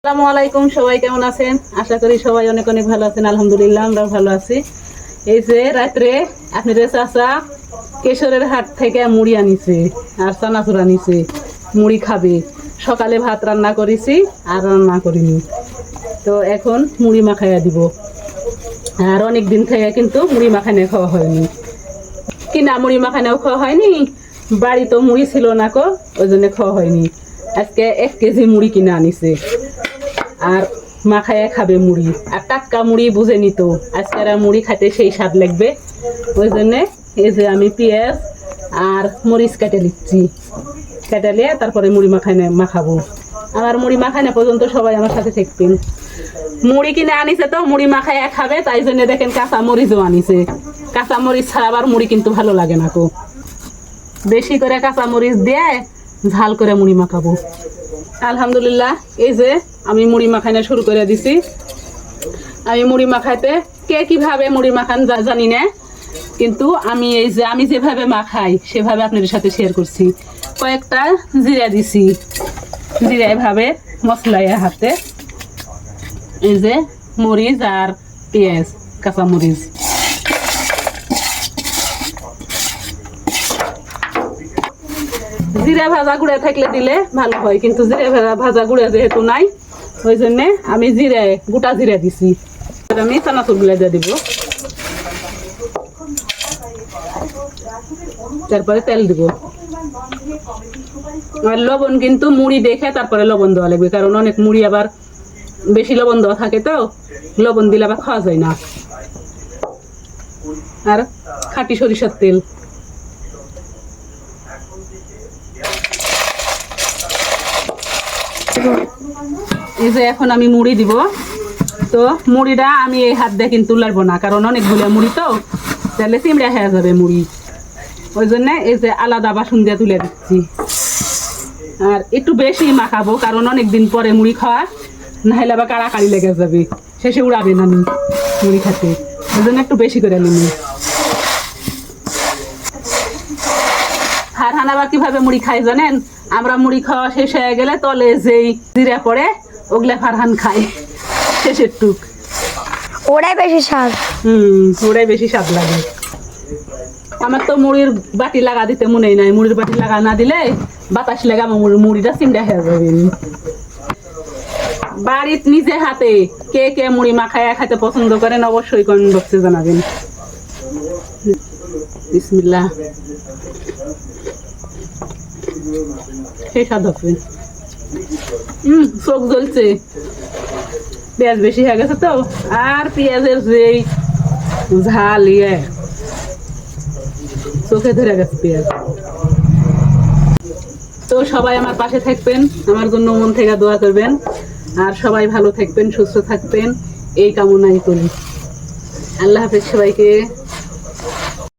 আসসালামু আলাইকুম, সবাই কেমন আছেন? আশা করি সবাই অনেক অনেক ভালো আছেন, আলহামদুলিল্লাহ আমরা ভালো আছি। এই যে রাত্রে আপনি চাচা কেশরের হাট থেকে মুড়ি আনিছে আর চানাচুর আনিছে, মুড়ি খাবে। সকালে ভাত রান্না করেছি আর রান্না করিনি। তো এখন মুড়ি মাখাইয়া দিব। আর অনেক দিন থেকে কিন্তু মুড়ি মাখানে খাওয়া হয়নি। কিনা মুড়ি মাখানেও খাওয়া হয়নি? বাড়ি তো মুড়ি ছিল না কো, ওই জন্য খাওয়া হয়নি। আজকে এক কেজি মুড়ি কিনে আনিছে। আর মাখায় খাবে মুড়ি। আর টাটকা মুড়ি বুঝে নিত। আজকে আর মুড়ি খাইতে সেই স্বাদ লাগবে। ওই জন্যে এই যে আমি পেঁয়াজ আর মরিচ কেটে নিচ্ছি। কেটে নিয়ে তারপরে মুড়ি মাখানে মাখাবো। আমার মুড়ি মাখানে পর্যন্ত সবাই আমার সাথে থাকবেন। মুড়ি কিনে আনিছে তো, মুড়ি মাখায় খাবে। তাই জন্য দেখেন কাঁচা মরিচও আনিছে। কাঁচা মরিচ ছাড়া আবার মুড়ি কিন্তু ভালো লাগে না কো বেশি করে কাঁচা মরিচ দিয়ে ঝাল করে মুড়ি মাখাবো। আলহামদুলিল্লাহ, এই যে আমি মুড়ি মাখানো শুরু করে দিছি। আমি মুড়ি মাখাইতে কে কীভাবে মুড়ি মাখান জানি না, কিন্তু আমি এই যে আমি যেভাবে মাখাই, সেভাবে আপনাদের সাথে শেয়ার করছি। কয়েকটা জিরা দিছি। জিরা এভাবে মশলায় হাতে। এই যে মরিচ আর পেঁয়াজ কাঁচা মরিচ জিরা ভাজা গুঁড়া থাকলে দিলে ভালো হয়, কিন্তু জিরা ভাজা গুঁড়া যেহেতু নাই, ওই জন্যে আমি জিরা, গোটা জিরা দিছি। আমি চানাচুরগুলা দিয়ে দিব। তারপরে তেল দিব। আর লবণ কিন্তু মুড়ি দেখে তারপরে লবণ দেওয়া লাগবে, কারণ অনেক মুড়ি আবার বেশি লবণ দেওয়া থাকে তো, লবণ দিলে আবার খাওয়া যায় না। আর খাটি সরিষার তেল। এই যে এখন আমি মুড়ি দিব। তো মুড়িটা আমি এই হাত দিয়ে কিন্তু লাড়বো না, কারণ অনেকগুলো মুড়ি তো। তাহলে চিমড়া হয়ে যাবে মুড়ি। ওই জন্য এই যে আলাদা বাসন দিয়ে তুলে দিচ্ছি। আর একটু বেশি মাখাবো, কারণ অনেক দিন পরে মুড়ি খাওয়া, নাহলে আবার কাড়াকাড়ি লেগে যাবে। শেষে উড়াবে না মুড়ি খাতে। ওই জন্য একটু বেশি করে নিবি ফারহান আবার কীভাবে মুড়ি খাই জানেন? আমরা মুড়ি খাওয়া শেষ হয়ে গেলে তলে যেই জিরা পড়ে ওগুলা ফারহান খায়। শেষের টুক। ওরাই বেশি স্বাদ। হুম ওটাই বেশি স্বাদ লাগে। আমার তো মুড়ির বাটি লাগা দিতে মনেই নাই। মুড়ির বাটি লাগা না দিলে বাতাস লাগা আমার মুড়িটা চিন্তা হয়ে যাবে। বাড়ির নিজে হাতে কে কে মুড়ি মাখায় খাইতে পছন্দ করেন অবশ্যই কমেন্ট বক্সে জানাবেন। বিসমিল্লাহ। সেই স্বাদ হুম চোখ জ্বলছে। পেঁয়াজ বেশি হয়ে গেছে তো। আর পেঁয়াজের যেই ঝাল ইয়ে চোখে ধরে গেছে পেঁয়াজ। তো সবাই আমার পাশে থাকবেন। আমার জন্য মন থেকে দোয়া করবেন। আর সবাই ভালো থাকবেন, সুস্থ থাকবেন। এই কামনাই করি। আল্লাহ হাফেজ সবাইকে।